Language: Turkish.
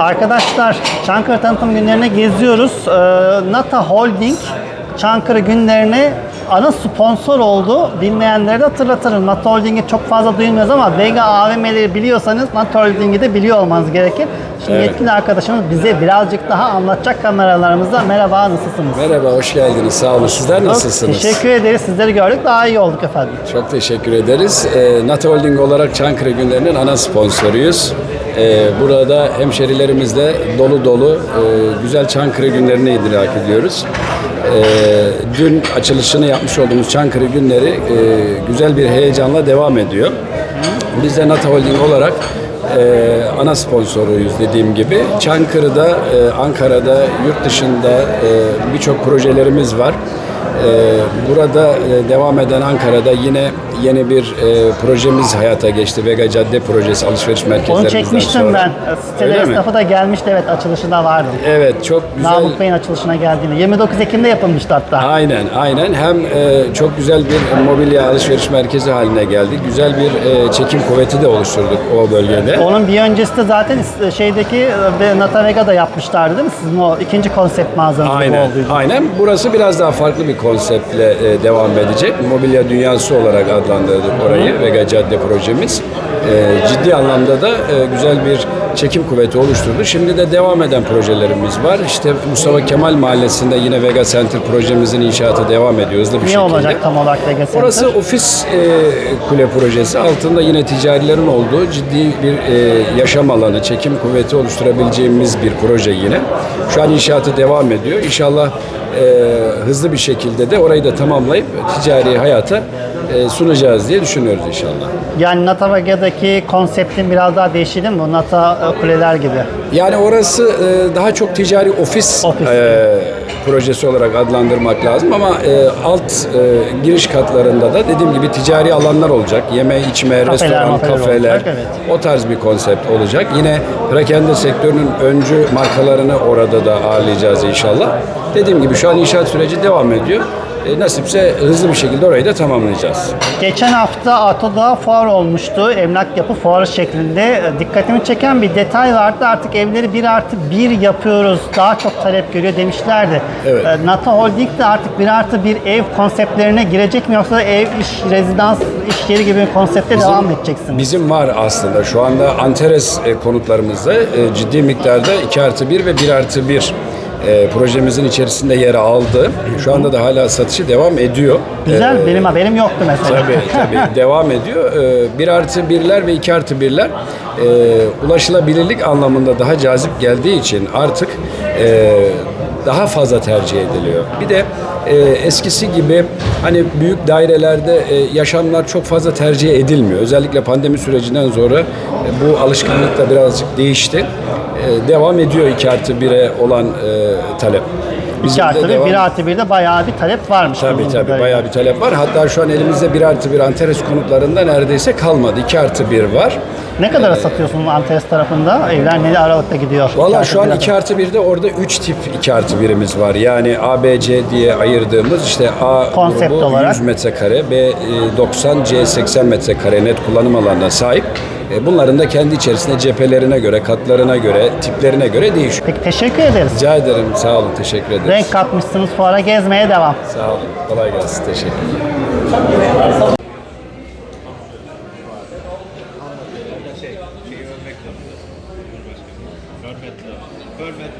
Arkadaşlar Çankırı tanıtım günlerine geziyoruz. Ee, Nata Holding Çankırı günlerine ana sponsor oldu. Bilmeyenlere de hatırlatırım. Nata Holding'i çok fazla duymuyoruz ama Vega AVM'leri biliyorsanız Nata Holding'i de biliyor olmanız gerekir. Şimdi Evet. yetkili arkadaşımız bize birazcık daha anlatacak kameralarımızda. Merhaba, nasılsınız? Merhaba, hoş geldiniz. Sağ olun. Sizler nasılsınız? Teşekkür ederiz. Sizleri gördük. Daha iyi olduk efendim. Çok teşekkür ederiz. E, NATO Holding olarak Çankırı günlerinin ana sponsoruyuz. E, burada hemşerilerimizle dolu dolu e, güzel Çankırı günlerini idrak ediyoruz. E, dün açılışını yapmış olduğumuz Çankırı günleri e, güzel bir heyecanla devam ediyor. Biz de NATO Holding olarak e, ana sponsoruyuz dediğim gibi. Çankırı'da, e, Ankara'da, yurt dışında e, birçok projelerimiz var. Ee, Burada e, devam eden Ankara'da yine yeni bir e, projemiz hayata geçti. Vega Cadde Projesi alışveriş merkezlerimizden Onu çekmiştim sonra. ben. Sitede Öyle mi? da gelmişti. Evet açılışında vardı. Evet çok güzel. Namık Bey'in açılışına geldiğinde. 29 Ekim'de yapılmıştı hatta. Aynen, aynen. Hem e, çok güzel bir mobilya alışveriş merkezi haline geldi. Güzel bir e, çekim kuvveti de oluşturduk o bölgede. Onun bir öncesi de zaten şeydeki e, Nata Vega'da yapmışlardı değil mi? Sizin o ikinci konsept mağazanız Aynen, olduydu. aynen. Burası biraz daha farklı bir konseptle e, devam edecek. Mobilya dünyası olarak adlandırdık orayı Vega Cadde projemiz. E, ciddi anlamda da e, güzel bir çekim kuvveti oluşturdu. Şimdi de devam eden projelerimiz var. İşte Mustafa Kemal Mahallesi'nde yine Vega Center projemizin inşaatı devam ediyor hızlı bir Ne şekilde. olacak tam olarak Vega Center? Orası ofis e, kule projesi. Altında yine ticarilerin olduğu ciddi bir yaşam alanı, çekim kuvveti oluşturabileceğimiz bir proje yine. Şu an inşaatı devam ediyor. İnşallah e, hızlı bir şekilde de orayı da tamamlayıp ticari hayata e, sunacağız diye düşünüyoruz inşallah. Yani Nata Vega'daki konseptin biraz daha değişti değil mi? Nata e, kuleler gibi. Yani orası e, daha çok ticari ofis, Ofis. e, projesi olarak adlandırmak lazım ama e, alt e, giriş katlarında da dediğim gibi ticari alanlar olacak. Yeme, içme, restoran, mafeler kafeler. olacak, evet. O tarz bir konsept olacak. Yine perakende sektörünün öncü markalarını orada da ağırlayacağız inşallah. Dediğim gibi şu an inşaat süreci devam ediyor. E, nasipse hızlı bir şekilde orayı da tamamlayacağız. Geçen hafta Ato'da fuar olmuştu. Emlak yapı fuarı şeklinde. E, Dikkatimi çeken bir detay vardı. Artık evleri bir artı bir yapıyoruz. Daha çok talep görüyor demişlerdi. Evet. E, Nata Holding de artık bir artı bir ev konseptlerine girecek mi yoksa ev, iş, rezidans, iş yeri gibi konsepte devam mı edeceksiniz? Bizim var aslında şu anda Antares e, konutlarımızda ciddi miktarda 2 artı 1 ve 1 artı 1 e, projemizin içerisinde yer aldı. Şu anda da hala satışı devam ediyor. Güzel, E, benim haberim yoktu mesela. Tabii tabii devam ediyor. E, 1 artı 1'ler ve 2 artı 1'ler e, ulaşılabilirlik anlamında daha cazip geldiği için artık e, daha fazla tercih ediliyor. Bir de e, eskisi gibi hani büyük dairelerde e, yaşamlar çok fazla tercih edilmiyor. Özellikle pandemi sürecinden sonra e, bu alışkanlık da birazcık değişti. E, devam ediyor 2 artı 1'e olan e, talep. 2 Bizim de artı 1, devam- 1 artı 1'de bayağı bir talep varmış. Tabii tabii kadarıyla. bayağı bir talep var. Hatta şu an elimizde 1 artı 1 Antares konutlarında neredeyse kalmadı. 2 artı 1 var. Ne kadara satıyorsunuz Antares tarafında? Evler ne aralıkta gidiyor? Valla şu an bir 2 artı 1'de orada 3 tip 2 artı 1'imiz var. Yani A, B, C diye ayırdığımız işte A Konsept grubu olarak. 100 metrekare, B e, 90, C 80 metrekare net kullanım alanına sahip. E, Bunların da kendi içerisinde cephelerine göre, katlarına göre, tiplerine göre değişiyor. Peki teşekkür ederiz. Rica ederim. Sağ olun. Teşekkür ederiz. Renk katmışsınız fuara gezmeye devam. Sağ olun. Kolay gelsin. Teşekkürler.